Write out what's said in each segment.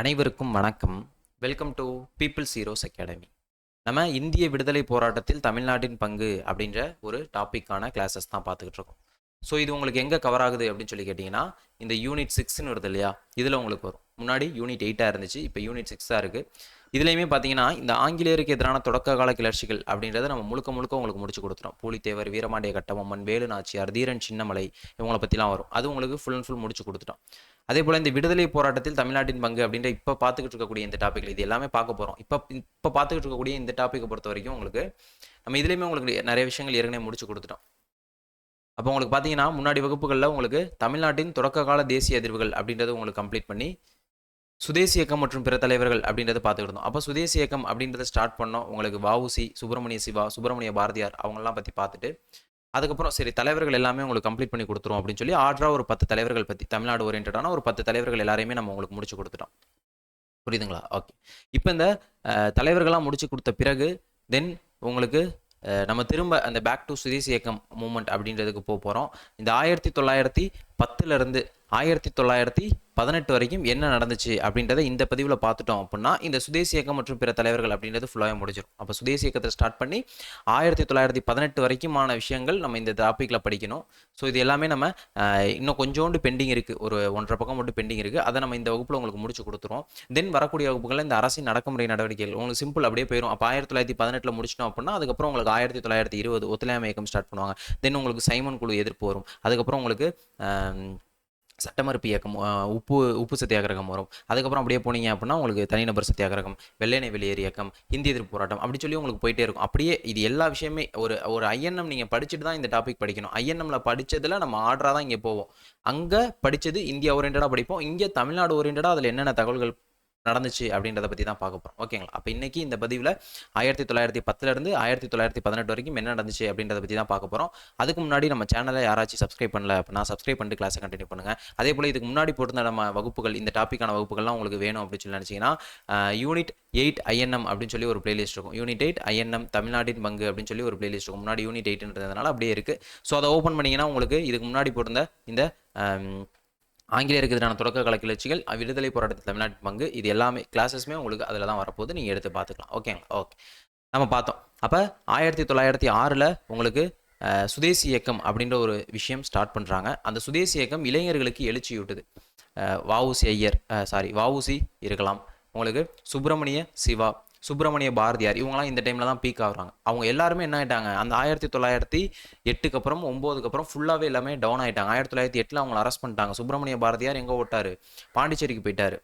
அனைவருக்கும் வணக்கம். Welcome to people's heroes academy நம்ம இந்திய விடுதலை போராட்டத்தில் தமிழ்நாட்டின் பங்கு அப்படின்ற ஒரு டாப்பிக்கான கிளாஸஸ் தான் பார்த்துக்கிட்டு இருக்கோம். ஸோ இது உங்களுக்கு எங்கே கவர் ஆகுது அப்படின்னு சொல்லி கேட்டிங்கன்னா இந்த யூனிட் சிக்ஸ்னு வருது இல்லையா? இதில் உங்களுக்கு வரும். முன்னாடி யூனிட் எயிட்டாக இருந்துச்சு இப்போ யூனிட் சிக்ஸாக இருக்குது இதுலேயுமே பார்த்தீங்கன்னா இந்த ஆங்கிலேயருக்கு எதிரான தொடக்க கால கிளர்ச்சிகள் அப்படின்றத நம்ம முழுக்க முழுக்க உங்களுக்கு முடிச்சு கொடுத்துரும் பூலித்தேவர் வீரமாண்டிய கட்டபொம்மன் வேலு நாச்சியார் தீரன் சின்னமலை இவங்களை பற்றிலாம் வரும். அது உங்களுக்கு ஃபுல் அண்ட் ஃபுல் முடிச்சு கொடுத்துட்டோம். அதே போல் இந்த விடுதலை போராட்டத்தில் தமிழ்நாட்டின் பங்கு அப்படின்ற இப்போ பார்த்துக்கிட்டு இருக்கக்கூடிய இந்த டாபிக்ல இது எல்லாமே பார்க்க போகிறோம் இப்போ இப்போ பார்த்துக்கிட்டு இருக்கக்கூடிய இந்த டாப்பிக்கை பொறுத்த வரைக்கும் உங்களுக்கு நம்ம இதுலேயுமே உங்களுக்கு நிறைய விஷயங்கள் ஏற்கனவே முடிச்சு கொடுத்துட்டோம். அப்போ உங்களுக்கு பார்த்தீங்கன்னா முன்னாடி வகுப்புகளில் உங்களுக்கு தமிழ்நாட்டின் தொடக்க கால தேசிய அதிர்வுகள் அப்படின்றது உங்களுக்கு கம்ப்ளீட் பண்ணி சுதேசி இயக்கம் மற்றும் பிற தலைவர்கள் அப்படின்றத பார்த்துக்கிட்டோம் அப்போ சுதேசி இயக்கம் அப்படின்றத ஸ்டார்ட் பண்ணோம். உங்களுக்கு வஉசி சுப்பிரமணிய சிவா சுப்பிரமணிய பாரதியார் அவங்களாம் பற்றி பார்த்துட்டு அதுக்கப்புறம் சரி தலைவர்கள் எல்லாமே உங்களுக்கு கம்ப்ளீட் பண்ணி கொடுத்துரும் அப்படின்னு சொல்லி ஆர்டராக ஒரு பத்து தலைவர்கள் பற்றி தமிழ்நாடு ஓரியன்டான ஒரு பத்து தலைவர்கள் எல்லாரையுமே நம்ம உங்களுக்கு முடிச்சு கொடுத்துட்டோம். புரியுதுங்களா? ஓகே இப்போ இந்த தலைவர்களாக தலைவர்கள்லாம் முடிச்சு கொடுத்த பிறகு தென் உங்களுக்கு நம்ம திரும்ப அந்த பேக் டு சுதேசி இயக்கம் மூமெண்ட் அப்படின்றதுக்கு போக போகிறோம் இந்த ஆயிரத்தி தொள்ளாயிரத்தி பத்துலேருந்து ஆயிரத்தி தொள்ளாயிரத்தி பதினெட்டு வரைக்கும் என்ன நடந்துச்சு அப்படின்றத இந்த பதிவில் பார்த்துட்டோம் அப்படின்னா இந்த சுதேசி இயக்கம் மற்றும் பிற தலைவர்கள் அப்படின்றது ஃபுல்லாகவே முடிஞ்சிடும் அப்போ சுதேசி இயக்கத்தை ஸ்டார்ட் பண்ணி ஆயிரத்தி தொள்ளாயிரத்தி பதினெட்டு வரைக்குமான விஷயங்கள் நம்ம இந்த டாப்பிக்கில் படிக்கணும். ஸோ இது எல்லாமே நம்ம இன்னும் கொஞ்சோண்டு பெண்டிங் இருக்குது ஒரு ஒன்றரை பக்கம் மட்டும் பெண்டிங் இருக்குது அதை நம்ம இந்த வகுப்பில் உங்களுக்கு முடிச்சு கொடுத்துருவோம். தென் வரக்கூடிய வகுப்புகளில் இந்த அரசின் நடைமுறை நடவடிக்கைகள் உங்களுக்கு சிம்பிள் அப்படியே போயிடும் அப்போ ஆயிரத்தி தொள்ளாயிரத்தி பதினெட்டில் முடிச்சிட்டோம் அப்படின்னா அதுக்கப்புறம் உங்களுக்கு ஆயிரத்தி தொள்ளாயிரத்தி இருபது ஒத்துழையாமை இயக்கம் ஸ்டார்ட் பண்ணுவாங்க. தென் உங்களுக்கு சைமன் குழு எதிர்ப்பு வரும். அதுக்கப்புறம் உங்களுக்கு சட்டமறுப்பு இயக்கம் உப்பு உப்பு சத்தியாகிரகம் வரும். அதுக்கப்புறம் அப்படியே போனீங்க அப்படின்னா உங்களுக்கு தனிநபர் சத்தியாகிரகம் வெள்ளையனை வெளியேறு இயக்கம் இந்திய எதிர்ப்பு போராட்டம் அப்படி சொல்லி உங்களுக்கு போயிட்டே இருக்கும். அப்படியே இது எல்லா விஷயமே ஒரு ஒரு ஐஎன்எம் நீங்கள் படிச்சுட்டு தான் இந்த டாபிக் படிக்கணும். ஐஎன்எம்ல படித்ததில் நம்ம ஆர்டராக தான் இங்கே போவோம். அங்கே படிச்சது இந்தியா ஓரியன்டாக படிப்போம். இங்கே தமிழ்நாடு ஓரியன்டாக அதில் என்னென்ன தகவல்கள் நடந்துச்சு அப்படின்றத பற்றி தான் பார்க்க போகிறோம் ஓகேங்களா? அப்போ இன்னைக்கு இந்த பதிவில் ஆயிரத்தி தொள்ளாயிரத்தி பத்துலேருந்து ஆயிரத்தி தொள்ளாயிரத்தி பதினெட்டு வரைக்கும் என்ன நடந்துச்சு அப்படின்றத பற்றி தான் பார்க்க போகிறோம் அதுக்கு முன்னாடி நம்ம சேனலை யாராச்சும் சப்ஸ்கிரைப் பண்ணல அப்படின்னா சப்ஸ்கிரைப் பண்ணிட்டு கிளாஸை கண்டினியூ பண்ணுங்கள் அதே போல் இதுக்கு முன்னாடி போட்டிருந்த நம்ம வகுப்புகள் இந்த டாப்பிக்கான வகுப்புகள்லாம் உங்களுக்கு வேணும் அப்படின்னு சொல்லி நினச்சிங்கன்னா யூனிட் எயிட் ஐஎன்எம் அப்படின்னு சொல்லி ஒரு பிளேலிஸ்ட் இருக்கும். யூனிட் எயிட் ஐஎன்எம் தமிழ்நாட்டின் பங்கு அப்படின்னு சொல்லி ஒரு பிளேலிஸ்ட் இருக்கும். முன்னாடி யூனிட் எயிட்ன்றதுனால அப்படியே இருக்குது ஸோ அதை ஓப்பன் பண்ணிங்கன்னா உங்களுக்கு இதுக்கு முன்னாடி போட்டிருந்த இந்த ஆங்கிலேயருக்கு எதிரான தொடக்க கல கிளர்ச்சிகள் விடுதலை போராட்டத்தில் தமிழ்நாட்டு பங்கு இது எல்லாமே கிளாஸஸ்மே உங்களுக்கு அதில் தான் வரப்போகுது. நீங்கள் எடுத்து பார்த்துக்கலாம். ஓகேங்களா ஓகே நம்ம பார்த்தோம். அப்போ ஆயிரத்தி தொள்ளாயிரத்தி ஆறில் உங்களுக்கு சுதேசி இயக்கம் அப்படின்ற ஒரு விஷயம் ஸ்டார்ட் பண்ணுறாங்க அந்த சுதேசி இயக்கம் இளைஞர்களுக்கு எழுச்சி விட்டுது வவுசி ஐயர் சாரி வவுசி இருக்கலாம். உங்களுக்கு சுப்பிரமணிய சிவா சுப்பிரமணிய பாரதியார் இவங்கலாம் இந்த டைமில் தான் பீக் ஆகுறாங்க. அவங்க எல்லாருமே என்ன ஆகிட்டாங்க அந்த ஆயிரத்தி தொள்ளாயிரத்தி எட்டுக்கு அப்புறம் ஒம்போதுக்கு அப்புறம் ஃபுல்லாகவே எல்லாமே டவுன் ஆகிட்டாங்க ஆயிரத்தி தொள்ளாயிரத்தி எட்டில் அவங்களை அரெஸ்ட் பண்ணிட்டாங்க. சுப்பிரமணிய பாரதியார் எங்கே ஓட்டார்? பாண்டிச்சேரிக்கு போயிட்டார்.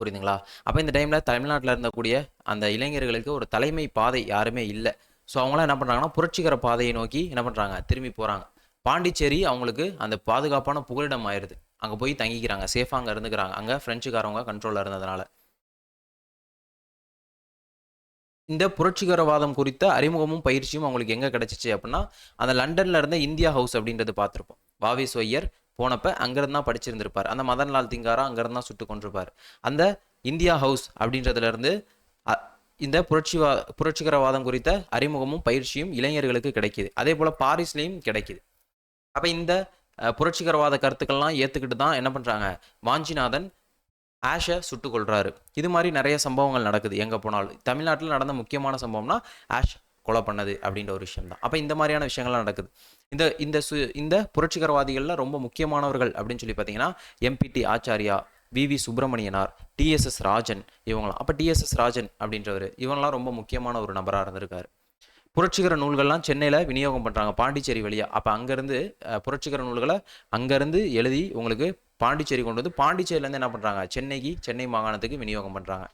புரியுதுங்களா? அப்போ இந்த டைமில் தமிழ்நாட்டில் இருந்தக்கூடிய அந்த இளைஞர்களுக்கு ஒரு தலைமை பாதை யாருமே இல்லை. ஸோ அவங்களாம் என்ன பண்ணுறாங்கன்னா புரட்சிகர பாதையை நோக்கி என்ன பண்ணுறாங்க திரும்பி போகிறாங்க பாண்டிச்சேரி அவங்களுக்கு அந்த பாதுகாப்பான புகலிடம் ஆயிடுது. அங்கே போய் தங்கிக்கிறாங்க. சேஃபாக அங்கே இருந்துக்கிறாங்க. அங்கே ஃப்ரெஞ்சுக்காரவங்க கண்ட்ரோலில் இருந்ததுனால. இந்த புரட்சிகரவாதம் குறித்த அறிமுகமும் பயிற்சியும் அவங்களுக்கு எங்கே கிடச்சிச்சு அப்படின்னா அந்த லண்டனில் இருந்த இந்தியா ஹவுஸ் அப்படின்றது பார்த்துருப்போம். வாவி சொய்யர் போனப்ப அங்கேருந்து தான் படிச்சிருந்திருப்பார். அந்த மதன்லால் திங்காரா அங்கேருந்து தான் சுட்டு கொண்டிருப்பார் அந்த இந்தியா ஹவுஸ் அப்படின்றதுலேருந்து அ- இந்த புரட்சிவா புரட்சிகரவாதம் குறித்த அறிமுகமும் பயிற்சியும் இளைஞர்களுக்கு கிடைக்கிது. அதே போல் பாரிஸ்லேயும் கிடைக்கிது. அப்போ இந்த புரட்சிகரவாத கருத்துக்கள்லாம் ஏற்றுக்கிட்டு தான் என்ன பண்ணுறாங்க வாஞ்சிநாதன் ஆஷை சுட்டு கொள்கிறாரு இது மாதிரி நிறைய சம்பவங்கள் நடக்குது எங்கே போனாலும். தமிழ்நாட்டில் நடந்த முக்கியமான சம்பவம்னா ஆஷ் கொலை பண்ணது அப்படின்ற ஒரு விஷயம் தான் அப்போ இந்த மாதிரியான விஷயங்கள்லாம் நடக்குது. இந்த இந்த சு இந்த புரட்சிகரவாதிகளில் ரொம்ப முக்கியமானவர்கள் அப்படின்னு சொல்லி பார்த்தீங்கன்னா எம்பிடி ஆச்சாரியா விவி சுப்பிரமணியனார் டிஎஸ்எஸ் ராஜன் இவங்களாம் அப்போ டிஎஸ்எஸ் ராஜன் அப்படின்றவர் இவங்களாம் ரொம்ப முக்கியமான ஒரு நபராக இருந்திருக்காரு. புரட்சிகர நூல்கள்லாம் சென்னையில் விநியோகம் பண்ணுறாங்க பாண்டிச்சேரி வழியாக அப்போ அங்கேருந்து புரட்சிகர நூல்களை அங்கேருந்து எழுதி உங்களுக்கு பாண்டிச்சேரி கொண்டு வந்து பாண்டிச்சேரியிலேருந்து என்ன பண்ணுறாங்க சென்னைக்கு சென்னை மாகாணத்துக்கு விநியோகம் பண்ணுறாங்க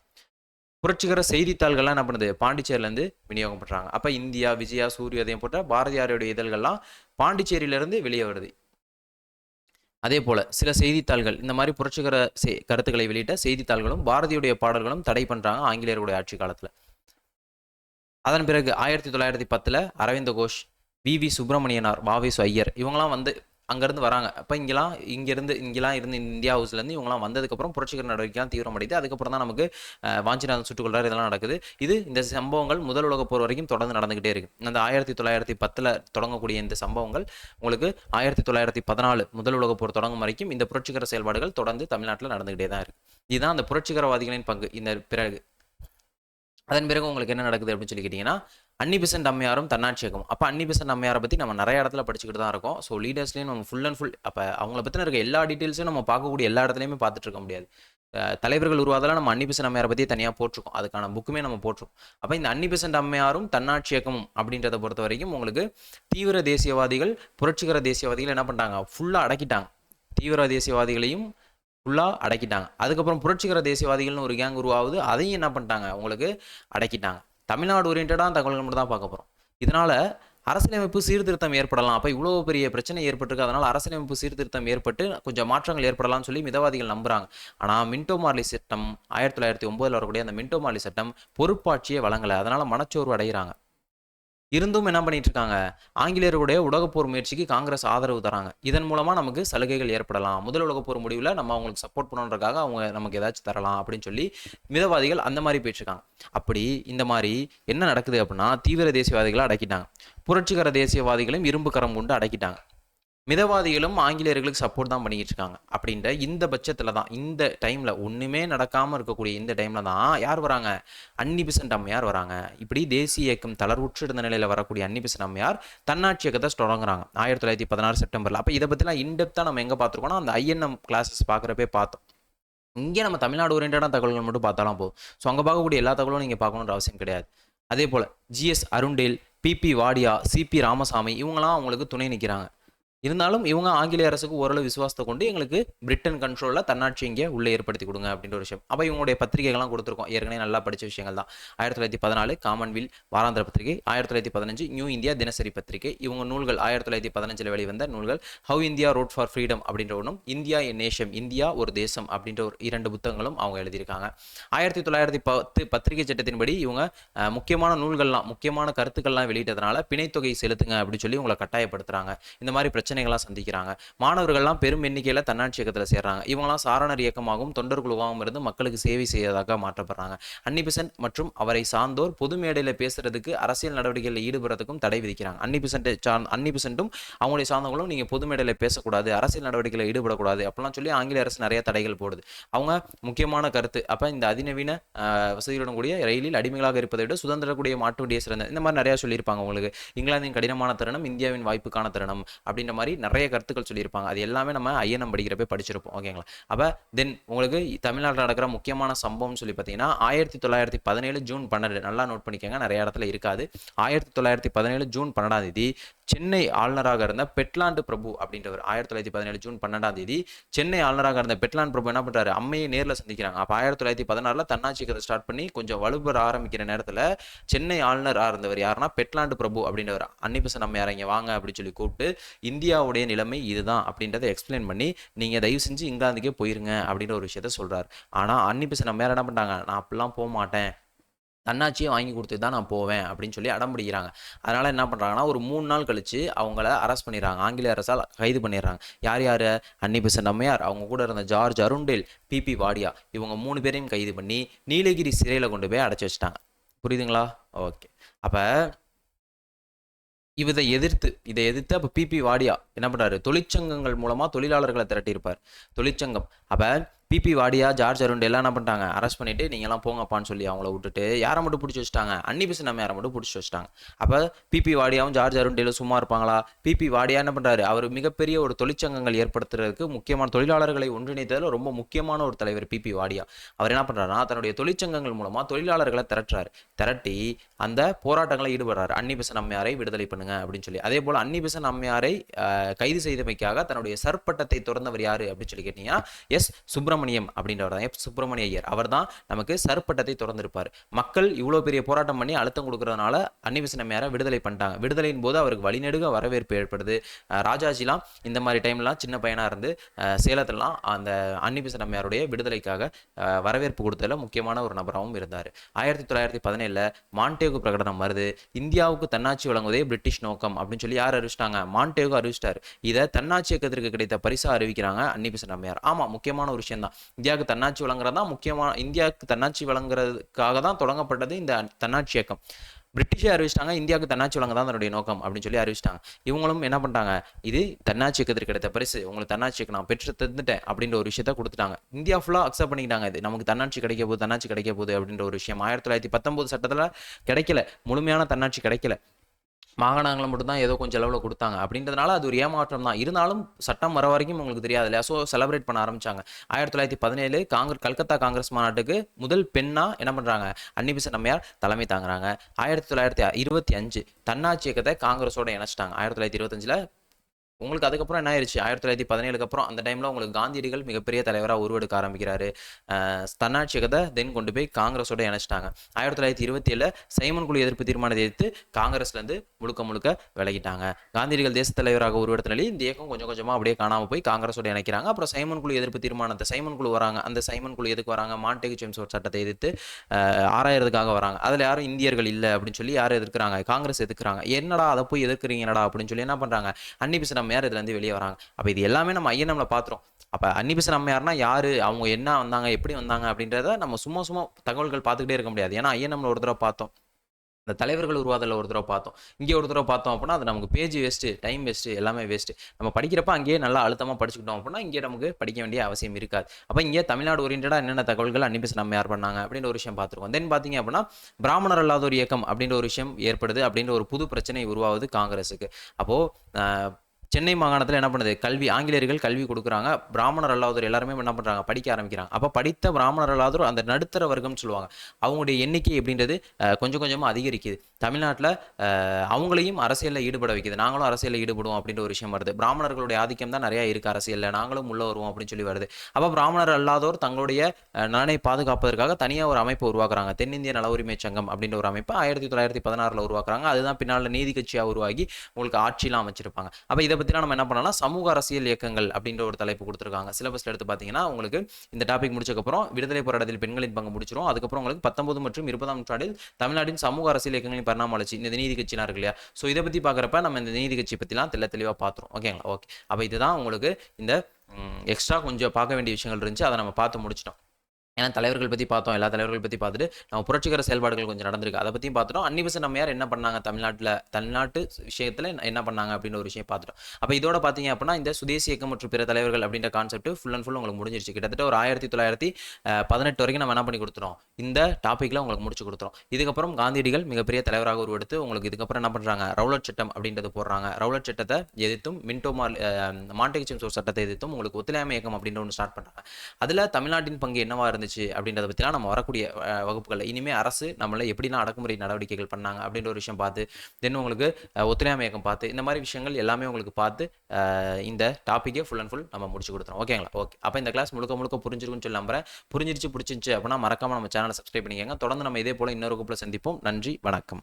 புரட்சிகர செய்தித்தாள்கள்லாம் என்ன பண்ணுது? பாண்டிச்சேரியிலேருந்து விநியோகம் பண்ணுறாங்க அப்போ இந்தியா விஜயா சூரியோதயம் போன்ற பாரதியாருடைய இதழ்கள்லாம் பாண்டிச்சேரியிலேருந்து வெளியே வருது. அதே போல் சில செய்தித்தாள்கள் இந்த மாதிரி புரட்சிகர கருத்துக்களை வெளியிட்ட செய்தித்தாள்களும் பாரதியுடைய பாடல்களும் தடை பண்ணுறாங்க ஆங்கிலேயருடைய ஆட்சி காலத்தில். அதன் பிறகு ஆயிரத்தி தொள்ளாயிரத்தி பத்தில் அரவிந்த கோஷ் வி. வி. சுப்பிரமணியனார் வாவேசு ஐயர் இவங்கலாம் வந்து அங்கேருந்து வராங்க. அப்போ இங்கெல்லாம் இங்கேருந்து இங்கெல்லாம் இருந்து இந்தியா ஹவுஸ்லேருந்து இவங்கலாம் வந்ததுக்கப்புறம் புரட்சிகர நடவடிக்கைலாம் தீவிரமடையுது. அதுக்கப்புறம் தான் நமக்கு வாஞ்சிநாதன் சுட்டுக்கொள்றாரு இதெல்லாம் நடக்குது. இது இந்த சம்பவங்கள் முதல் உலகப் போர் வரைக்கும் தொடர்ந்து நடந்துகிட்டே இருக்கு. அந்த ஆயிரத்தி தொள்ளாயிரத்தி பத்தில் தொடங்கக்கூடிய இந்த சம்பவங்கள் உங்களுக்கு ஆயிரத்தி தொள்ளாயிரத்தி பதினாலு முதல் உலகப் போர் தொடங்கும் வரைக்கும் இந்த புரட்சிகர செயல்பாடுகள் தொடர்ந்து தமிழ்நாட்டில் நடந்துகிட்டே தான் இருக்கு. இதுதான் அந்த புரட்சிகரவாதிகளின் பங்கு. இந்த பிறகு அதன் பிறகு உங்களுக்கு என்ன நடக்குது அப்படின்னு சொல்லி கேட்டிங்கன்னா அன்னிபிசன்ட் அம்மையாரும் தன்னாட்சி இயக்கம் அப்போ அன்னிபிசன்ட் அம்மையாரை பற்றி நம்ம நிறைய இடத்துல படிச்சுக்கிட்டு தான் இருக்கோம். ஸோ லீடர்ஸ்லேயும் நம்ம ஃபுல் அண்ட் ஃபுல் அப்போ அவங்கள பற்றின இருக்க எல்லா டீட்டெயில்ஸும் நம்ம பார்க்கக்கூடிய எல்லா இடத்துலையுமே பார்த்துட்டு இருக்க முடியாது. தலைவர்கள் உருவாதெல்லாம் நம்ம அன்னிபிசன்ட் அம்மையாரை பற்றி தனியாக போட்டிருக்கோம். அதுக்கான புக்குமே நம்ம போட்டிருக்கோம். அப்போ இந்த அன்னிபிசன்ட் அம்மையாரும் தன்னாட்சி இயக்கமும் அப்படின்றத பொறுத்த வரைக்கும் உங்களுக்கு தீவிர தேசியவாதிகள் புரட்சிகர தேசியவாதிகள் என்ன பண்ணிட்டாங்க? ஃபுல்லாக அடக்கிட்டாங்க. தீவிர தேசியவாதிகளையும் ஃபுல்லாக அடக்கிட்டாங்க. அதுக்கப்புறம் புரட்சிகர தேசியவாதிகள்னு ஒரு கேங் உருவாகுது. அதையும் என்ன பண்ணிட்டாங்க? உங்களுக்கு அடக்கிட்டாங்க. தமிழ்நாடு ஓரியன்டாக தகவல்கள் மட்டும் தான் பார்க்க போகிறோம் இதனால் அரசியலமைப்பு சீர்திருத்தம் ஏற்படலாம். அப்போ இவ்வளோ பெரிய பிரச்சனை ஏற்பட்டிருக்கு. அதனால் அரசியலமைப்பு சீர்திருத்தம் ஏற்பட்டு கொஞ்சம் மாற்றங்கள் ஏற்படலாம்னு சொல்லி மிதவாதிகள் நம்புறாங்க. ஆனால் மின்டோ மார்லி சட்டம் ஆயிரத்தி தொள்ளாயிரத்தி ஒம்போதில் வரக்கூடிய அந்த மின்டோ மார்லி சட்டம் பொறுப்பாட்சியை வழங்கலை. அதனால் மனச்சோர்வு அடைகிறாங்க இருந்தும் என்ன பண்ணிட்டு இருக்காங்க ஆங்கிலேயர்களுடைய உலகப்போர் முயற்சிக்கு காங்கிரஸ் ஆதரவு தராங்க. இதன் மூலமா நமக்கு சலுகைகள் ஏற்படலாம். முதல் உலகப்போர் முடிவில் நம்ம அவங்களுக்கு சப்போர்ட் பண்ணுறதுக்காக அவங்க நமக்கு ஏதாச்சும் தரலாம் அப்படின்னு சொல்லி மிதவாதிகள் அந்த மாதிரி போயிட்டுருக்காங்க. அப்படி இந்த மாதிரி என்ன நடக்குது அப்படின்னா தீவிர தேசியவாதிகளை அடக்கிட்டாங்க. புரட்சிகர தேசியவாதிகளையும் இரும்பு கரம் கொண்டு அடக்கிட்டாங்க. மிதவாதிகளும் ஆங்கிலேயர்களுக்கு சப்போர்ட் தான் பண்ணிக்கிட்டு இருக்காங்க அப்படின்ற இந்த பட்சத்தில் தான் இந்த டைமில் ஒன்றுமே நடக்காமல் இருக்கக்கூடிய இந்த டைமில் தான் யார் வராங்க? அன்னிபிசன்ட் அம்மையார் வராங்க. இப்படி தேசிய இயக்கம் தளர்வுற்று இருந்த நிலையில் வரக்கூடிய அன்னிபிசன் அம்மையார் தன்னாட்சி இயக்கத்தை தொடங்குறாங்க. ஆயிரத்தி தொள்ளாயிரத்தி பதினாறு செப்டம்பரில். அப்போ இதை பற்றிலாம் இன்டெப்த்தாக நம்ம எங்கே பார்த்துருக்கோம்னா அந்த ஐஎன்எம் கிளாஸஸ் பார்க்குறப்பே பார்த்தோம். இங்கே நம்ம தமிழ்நாடு ஓரியன்டான தகவல்கள் மட்டும் பார்த்தாலும் போதும். ஸோ அங்கே பார்க்கக்கூடிய எல்லா தகவலும் நீங்கள் பார்க்கணுன்ற அவசியம் கிடையாது. அதே போல் GS Arundale BP Wadia CP Ramaswamy இவங்களாம் அவங்களுக்கு துணை நிற்கிறாங்க இருந்தாலும் இவங்க ஆங்கிலேய அரசுக்கு ஓரளவு விசுவாசத்தை கொண்டு எங்களுக்கு பிரிட்டன் கண்ட்ரோலில் தன்னாட்சி இங்கே உள்ளே ஏற்படுத்தி கொடுங்க அப்படின்ற ஒரு விஷயம். அப்போ இவங்களுடைய பத்திரிகைகள்லாம் கொடுத்துருக்கோம். ஏற்கனவே நல்லா படித்த விஷயங்கள் தான். ஆயிரத்தி தொள்ளாயிரத்தி பதினாலு காமன்வில் வாராந்திர பத்திரிகை ஆயிரத்தி தொள்ளாயிரத்தி பதினஞ்சு நியூ இந்தியா தினசரி பத்திரிகை. இவங்க நூல்கள் ஆயிரத்தி தொள்ளாயிரத்தி பதினஞ்சில் வெளிவந்த நூல்கள் how India wrought for freedom அப்படின்ற ஒன்றும் இந்தியா என் நேஷம் இந்தியா ஒரு தேசம் அப்படின்ற ஒரு இரண்டு புத்தகங்களும் அவங்க எழுதியிருக்காங்க. ஆயிரத்தி தொள்ளாயிரத்தி பத்து பத்திரிகை சட்டத்தின்படி இவங்க முக்கியமான நூல்கள்லாம் முக்கியமான கருத்துக்கள்லாம் வெளியிட்டதுனால பிணைத்தொகை செலுத்துங்க அப்படின்னு சொல்லி உங்களை கட்டாயப்படுத்துறாங்க. இந்த மாதிரி பிரச்சனை பிரச்சனைகள்லாம் சந்திக்கிறாங்க. மாணவர்கள்லாம் பெரும் எண்ணிக்கையில் தன்னாட்சி இயக்கத்தில் சேர்றாங்க. இவங்களாம் சாரணர் இயக்கமாகவும் தொண்டர் குழுவாகவும் இருந்து மக்களுக்கு சேவை செய்வதாக மாற்றப்படுறாங்க. அன்னிபிசன்ட் மற்றும் அவரை சார்ந்தோர் பொது மேடையில் பேசுறதுக்கு அரசியல் நடவடிக்கைகளில் ஈடுபடுறதுக்கும் தடை விதிக்கிறாங்க. அன்னி சார் சார்ந்த அவங்களுடைய சார்ந்தவங்களும் நீங்கள் பொது மேடையில் பேசக்கூடாது அரசியல் நடவடிக்கையில் ஈடுபடக்கூடாது அப்படிலாம் சொல்லி ஆங்கில அரசு நிறைய தடைகள் போடுது. அவங்க முக்கியமான கருத்து அப்போ இந்த அதிநவீன வசதிகளுடன் கூடிய ரயிலில் அடிமைகளாக இருப்பதை விட சுதந்திரக்கூடிய மாட்டுடைய மாட்டு சிறந்த இந்த மாதிரி நிறையா சொல்லியிருப்பாங்க உங்களுக்கு. இங்கிலாந்தின் கடினமான தருணம் இந்தியாவின் வாய்ப்புக்கான தருணம் அப்படின்ற மாதிரி நிறைய கருத்துக்கள் சொல்லியிருப்பாங்க. அது எல்லாமே நம்ம ஐஎன்எம் படிக்கிறப்ப படிச்சிருப்போம். ஓகேங்களா அப்போ தென் உங்களுக்கு தமிழ்நாட்டில் நடக்கிற முக்கியமான சம்பவம்னு சொல்லி பார்த்தீங்கன்னா ஆயிரத்தி தொள்ளாயிரத்தி பதினேழு ஜூன் பன்னெண்டு. நல்லா நோட் பண்ணிக்கோங்க. நிறைய இடத்துல இருக்காது. ஆயிரத்தி தொள்ளாயிரத்தி பதினேழு ஜூன் பன்னெண்டாம் தேதி சென்னை ஆளுநராக இருந்த பெட்லாண்டு பிரபு அப்படின்றவர் ஆயிரத்தி தொள்ளாயிரத்தி பதினேழு ஜூன் பன்னெண்டாம் தேதி சென்னை ஆளுநராக இருந்த பெட்லாண்ட் பிரபு என்ன பண்றாரு? அம்மையை நேரில் சந்திக்கிறாங்க. அப்போ ஆயிரத்தி தொள்ளாயிரத்தி பதினாறில் தன்னாட்சி கதை ஸ்டார்ட் பண்ணி கொஞ்சம் வலுப்பெற ஆரம்பிக்கிற நேரத்தில் சென்னை ஆளுநராக இருந்தவர் யாருன்னா பெட்லாண்டு பிரபு அப்படின்றவர். அன்னிபசன் நம்ம இங்கே வாங்க அப்படின்னு சொல்லி கூப்பிட்டு இந்தியாவுடைய நிலைமை இதுதான் அப்படின்றத எக்ஸ்பிளைன் பண்ணி நீங்கள் தயவு செஞ்சு இங்கிலாந்துக்கே போயிருங்க அப்படின்ற ஒரு விஷயத்த சொல்றாரு. ஆனால் அன்னிபசன் யார் என்ன பண்ணிட்டாங்க? நான் அப்படிலாம் போக மாட்டேன் தன்னாட்சியை வாங்கி கொடுத்து தான் நான் போவேன் அப்படின்னு சொல்லி அடம் பிடிக்கிறாங்க. அதனால் என்ன பண்ணுறாங்கன்னா ஒரு மூணு நாள் கழித்து அவங்கள அரெஸ்ட் பண்ணிடுறாங்க. ஆங்கிலேய அரசால் கைது பண்ணிடுறாங்க. யார் யார்? அன்னி பெசன்ட் அம்மையார். அவங்க கூட இருந்த ஜார்ஜ் அருண்டில் பிபி வாடியா. இவங்க மூணு பேரையும் கைது பண்ணி நீலகிரி சிறையில் கொண்டு போய் அடைச்சி வச்சிட்டாங்க. புரியுதுங்களா? ஓகே. அப்போ இதை எதிர்த்து இதை எதிர்த்து அப்போ பிபி வாடியா என்ன பண்ணுறாரு தொழிற்சங்கங்கள் மூலமாக தொழிலாளர்களை திரட்டியிருப்பார். தொழிற்சங்கம். அப்போ பிபி வாடியா ஜார்ஜ் அருண்ட் எல்லாம் என்ன பண்ணிட்டாங்க? அரெஸ்ட் பண்ணிட்டு நீங்களாம் போங்கப்பான்னு சொல்லி அவங்கள விட்டுட்டு யாரை மட்டும் பிடிச்சி வச்சுட்டாங்க? அன்னி பிசு நம்ம யாரை மட்டும் பிடிச்சி வச்சுட்டாங்க? அப்போ பிபி வாடியாவும் ஜார்ஜ் அருண்டேலும் சும்மா இருப்பாங்களா? பிபி வாடியா என்ன பண்ணுறாரு அவர் மிகப்பெரிய ஒரு தொழிற்சங்கங்கள் ஏற்படுத்துறதுக்கு முக்கியமான தொழிலாளர்களை ஒன்றிணைத்ததில் ரொம்ப முக்கியமான ஒரு தலைவர் பிபி வாடியா. அவர் என்ன பண்ணுறாருனா தன்னுடைய தொழிற்சங்கங்கள் மூலமாக தொழிலாளர்களை திரட்டுறாரு. திரட்டி அந்த போராட்டங்களை ஈடுபடுறாரு. அன்னிபிசன் அம்மையாரை விடுதலை பண்ணுங்க அப்படின்னு சொல்லி. அதே போல் அன்னி அம்மையாரை கைது செய்தமைக்காக தன்னுடைய சற்பட்டத்தை திறந்தவர் யாரு அப்படின்னு சொல்லி கேட்டீங்கன்னா எஸ். சுப்பிரமணியம் அப்படின்றவர் தான். எஃப் சுப்பிரமணிய ஐயர். அவர் தான் நமக்கு சருப்பட்டத்தை திறந்திருப்பார். மக்கள் இவ்வளோ பெரிய போராட்டம் பண்ணி அழுத்தம் கொடுக்கறதுனால அன்னி பெசன் விடுதலை பண்ணிட்டாங்க. விடுதலையின் போது அவருக்கு வழிநெடுக வரவேற்பு ஏற்படுது. ராஜாஜிலாம் இந்த மாதிரி டைம்லாம் சின்ன பையனாக இருந்து ஆஹ், சேலத்துலலாம் அந்த அன்னி பெசன் விடுதலைக்காக வரவேற்பு கொடுத்ததுல முக்கியமான ஒரு நபராகவும் இருந்தார். ஆயிரத்தி தொள்ளாயிரத்தி பதினேழில் மாண்டேகு பிரகடனம் வருது. இந்தியாவுக்கு தன்னாட்சி வழங்குவதே பிரிட்டிஷ் நோக்கம் அப்படின்னு சொல்லி யார் அறிவிச்சிட்டாங்க? மாண்டேகு அறிவிச்சிட்டார். இதை தன்னாட்சி இயக்கத்திற்கு கிடைத்த பரிசா அறிவிக்கிறாங்க அன்னி பெசன்ட் அம்மையார் ஆமாம் முக்கியமான ஒரு விஷயம் இந்தியாவுக்கு தன்னாட்சி வழங்குறது தான் முக்கியமான இந்தியாவுக்கு தன்னாட்சி வழங்குறதுக்காக தான் தொடங்கப்பட்டது இந்த தன்னாட்சி இயக்கம். பிரிட்டிஷே அறிவிச்சிட்டாங்க இந்தியாவுக்கு தன்னாட்சி வழங்க தான் தன்னுடைய நோக்கம் அப்படின்னு சொல்லி அறிவிச்சிட்டாங்க. இவங்களும் என்ன பண்ணிட்டாங்க இது தன்னாட்சி இயக்கத்திற்கு கிடைத்த பரிசு உங்களுக்கு தன்னாட்சி இயக்கம் நான் பெற்று தந்துட்டேன் அப்படின்ற ஒரு விஷயத்த கொடுத்துட்டாங்க. இந்தியா ஃபுல்லாக அக்செப்ட் பண்ணிக்கிட்டாங்க இது. நமக்கு தன்னாட்சி கிடைக்க போகுது தன்னாட்சி கிடைக்க போகுது அப்படின்ற ஒரு விஷயம். ஆயிரத்தி தொள்ளாயிரத்தி பத்தொன்பது சட்டத்தில் கிடைக்கல. முழுமையான தன்னாட்சி கிடைக்கல. மாகாணங்களை மட்டும்தான் ஏதோ கொஞ்சம் அளவில் கொடுத்தாங்க. அப்படின்றதுனால அது ஒரு ஏமாற்றம் தான். இருந்தாலும் சட்டம் வர வரைக்கும் உங்களுக்கு தெரியாது இல்லையா ஸோ செலிப்ரேட் பண்ண ஆரம்பிச்சாங்க. ஆயிரத்தி தொள்ளாயிரத்தி பதினேழு காங்கிரஸ் கல்கத்தா காங்கிரஸ் மாநாட்டுக்கு முதல் பெண்ணா என்ன பண்ணுறாங்க அன்னிபிசன் நம்மையார் தலைமை தாங்குறாங்க. ஆயிரத்தி தொள்ளாயிரத்தி இருபத்தி அஞ்சு தன்னாட்சி இயக்கத்தை காங்கிரஸோட இணைச்சிட்டாங்க. ஆயிரத்தி தொள்ளாயிரத்தி இருபத்தஞ்சில் உங்களுக்கு அதுக்கப்புறம் என்ன ஆயிடுச்சு ஆயிரத்தி தொள்ளாயிரத்தி பதினேழுக்கு அப்புறம் அந்த டைமில் உங்களுக்கு காந்தியடிகள் மிகப்பெரிய தலைவராக உருவெடுக்க ஆரம்பிக்கிறாரு. அஹ் தன்னாட்சி தென் கொண்டு போய் காங்கிரஸோட இணைச்சிட்டாங்க. ஆயிரத்தி தொள்ளாயிரத்தி இருபத்தி ஏழில் சைமன் குழு எதிர்ப்பு தீர்மானத்தை எதிர்த்து காங்கிரஸ்லேருந்து முழுக்க முழுக்க விலகிட்டாங்க. காந்தியடிகள் தேச தலைவராக உருவெடுத்த இந்த இயக்கம் கொஞ்சம் கொஞ்சமாக அப்படியே காணாமல் போய் காங்கிரஸோட இணைக்கிறாங்க. அப்புறம் சைமன் குழு எதிர்ப்பு தீர்மானத்தை சைமன் குழு வராங்க அந்த சைமன் குழு எதுக்கு வராங்க? மாண்டேகு ஜேம்ஸ் ஒரு சட்டத்தை எதிர்த்து ஆராயிறதுக்காக ஆராயறதுக்காக வராங்க. அதில் யாரும் இந்தியர்கள் இல்லை அப்படின்னு சொல்லி யாரும் எதிர்க்கிறாங்க. காங்கிரஸ் எதிர்க்கிறாங்க. என்னடா அதை போய் எதிர்க்கிறீங்கடா அப்படின்னு சொல்லி என்ன பண்ணுறாங்க அன்னிபிசன் அம்மையார் இதுலேருந்து வெளியே வராங்க. அப்போ இது எல்லாமே நம்ம ஐயனம்ல பார்த்துரும் அப்போ அன்னிபிசன் அம்மையார்னா யார் அவங்க என்ன வந்தாங்க எப்படி வந்தாங்க அப்படின்றத நம்ம சும்மா சும்மா தகவல்கள் பார்த்துக்கிட்டே இருக்க முடியாது. ஏன்னா ஐயனம்ல ஒரு தடவை பார்த்தோம் இந்த தலைவர்கள் உருவாதல ஒரு தடவை பார்த்தோம் இங்கே ஒரு தடவை பார்த்தோம் அப்படின்னா அது நமக்கு பேஜ் வேஸ்ட்டு டைம் வேஸ்ட்டு எல்லாமே வேஸ்ட்டு நம்ம படிக்கிறப்ப அங்கேயே நல்லா அழுத்தமாக படிச்சுக்கிட்டோம் அப்படின்னா இங்கே நமக்கு படிக்க வேண்டிய அவசியம் இருக்காது. அப்போ இங்கே தமிழ்நாடு ஓரியன்டாக என்னென்ன தகவல்கள் அன்னிபிசன் நம்ம யார் பண்ணாங்க அப்படின்ற ஒரு விஷயம் பார்த்துருக்கோம் தென் பார்த்தீங்க அப்படின்னா பிராமணர் அல்லாத ஒரு இயக்கம் அப்படின்ற ஒரு விஷயம் ஏற்படுது அப்படின்ற ஒரு புது பிரச்சனை உருவாகுது காங்கிரஸுக்கு அப்போது சென்னை மாகாணத்தில் என்ன பண்ணுது? கல்வி ஆங்கிலேயர்கள் கல்வி கொடுக்குறாங்க. பிராமணர் அல்லாதோர் எல்லாருமே என்ன பண்ணுறாங்க படிக்க ஆரம்பிக்கிறாங்க. அப்போ படித்த பிராமணர் அல்லாதோர் அந்த நடுத்தர வர்க்கம்னு சொல்லுவாங்க. அவங்களுடைய எண்ணிக்கை அப்படின்றது கொஞ்சம் கொஞ்சமாக அதிகரிக்குது. தமிழ்நாட்டில் அவங்களையும் அரசியலில் ஈடுபட வைக்குது. நாங்களும் அரசியலில் ஈடுபடுவோம் அப்படின்ற ஒரு விஷயம் வருது. பிராமணர்களுடைய ஆதிக்கம் தான் நிறையா இருக்குது அரசியலில். நாங்களும் உள்ளே வருவோம் அப்படின்னு சொல்லி வருது. அப்போ பிராமணர் அல்லாதோர் தங்களுடைய நலனை பாதுகாப்பதற்காக தனியாக ஒரு அமைப்பு உருவாக்குறாங்க. தென்னிந்திய நல உரிமை சங்கம் அப்படின்ற ஒரு அமைப்பு ஆயிரத்தி தொள்ளாயிரத்தி பதினாறில் உருவாக்குறாங்க. அதுதான் பின்னால் நீதி கட்சியாக உருவாகி உங்களுக்கு ஆட்சியெலாம் அமைச்சிருப்பாங்க. அப்போ இதை பற்றிலாம் நம்ம என்ன பண்ணலாம்? சமூக அரசியல் இயக்கங்கள் அப்படின்ற ஒரு தலைப்பு கொடுத்துருக்காங்க. சிலபஸில் எடுத்து பார்த்தீங்கன்னா உங்களுக்கு இந்த டாபிக் முடிச்சக்கப்புறம் விடுதலை போராட்டத்தில் பெண்களின் பங்கு முடிச்சிடும் அதுக்கப்புறம் உங்களுக்கு பத்தொன்பது மற்றும் இருபதாம் நூற்றாண்டில் தமிழ்நாட்டின் சமூக அரசியல் இயக்கங்களின் பரிணாம வளர்ச்சி இந்த நீதி கட்சிலாம் இருக்கு இல்லையா? ஸோ இதை பற்றி பார்க்குறப்ப நம்ம இந்த நீதி கட்சி பற்றிலாம் தெள்ள தெளிவாக பார்த்துரும் ஓகேங்களா ஓகே அப்போ இதுதான் உங்களுக்கு இந்த எக்ஸ்ட்ரா கொஞ்சம் பார்க்க வேண்டிய விஷயங்கள் இருந்துச்சு. அதை நம்ம பார்த்து முடிச்சிட்டோம். ஏன்னா தலைவர்கள் பற்றி பார்த்தோம். எல்லா தலைவர்கள் பற்றி பார்த்துட்டு நம்ம புரட்சிகர செயல்பாடுகள் கொஞ்சம் நடந்திருக்கு. அதை பற்றியும் பார்த்துட்டோம். அன்னிவசன் நம்மயார் என்ன பண்ணாங்க? தமிழ்நாட்டில் தமிழ்நாட்டு விஷயத்தில் என்ன பண்ணாங்க? அப்படின்னு ஒரு விஷயம் பார்த்துட்டோம். அப்போ இதோட பார்த்தீங்க அப்படின்னா இந்த சுதேசி இயக்கம் மற்றும் பிற தலைவர்கள் அப்படின்ற கான்செப்ட் ஃபுல் அண்ட் ஃபுல் உங்களுக்கு முடிஞ்சிருச்சு. கிட்டத்தட்ட ஒரு ஆயிரத்தி தொள்ளாயிரத்தி பதினெட்டு வரைக்கும் நம்ம என்ன பண்ணி கொடுத்துறோம் இந்த டாப்பிக்கில் உங்களுக்கு முடிச்சு கொடுத்துரும் இதுக்கப்புறம் காந்தியடிகள் மிகப்பெரிய தலைவராக உருவெடுத்து உங்களுக்கு இதுக்கப்புறம் என்ன பண்ணுறாங்க ரவுலட் சட்டம் அப்படின்றது போடுறாங்க. ரவுலட் சட்டத்தை எதிர்த்தும் மின்டோ மார் மாண்டேகிச்சம் சட்டத்தை எதிர்த்தும் உங்களுக்கு ஒத்துழையாமை இயக்கம் அப்படின்ற ஒன்று ஸ்டார்ட் பண்ணுறாங்க அதில் தமிழ்நாட்டின் பங்கு என்னவாக இருந்துச்சு? அப்படின்றத பற்றிலாம் நம்ம வரக்கூடிய வகுப்புகளில். இனிமேல் அரசு நம்மளை எப்படிலாம் அடக்குமுறை நடவடிக்கைகள் பண்ணாங்க அப்படின்ற ஒரு விஷயம் பார்த்து தென் உங்களுக்கு ஒத்துழையாமை இயக்கம் பார்த்து இந்த மாதிரி விஷயங்கள் எல்லாமே உங்களுக்கு பார்த்து இந்த டாப்பிக்கே ஃபுல் அண்ட் ஃபுல் நம்ம முடிச்சு கொடுத்துறோம் ஓகேங்களா ஓகே அப்போ இந்த கிளாஸ் முழுக்க முழுக்க புரிஞ்சிருக்குன்னு சொல்லி நம்புறேன். புரிஞ்சிருச்சு பிடிச்சிருச்சு அப்படின்னா மறக்காம நம்ம சேனலை சப்ஸ்கிரைப் பண்ணிக்கோங்க. தொடர்ந்து நம்ம இதே போல இன்னொரு குப்பில் சந்திப்போம். நன்றி வணக்கம்.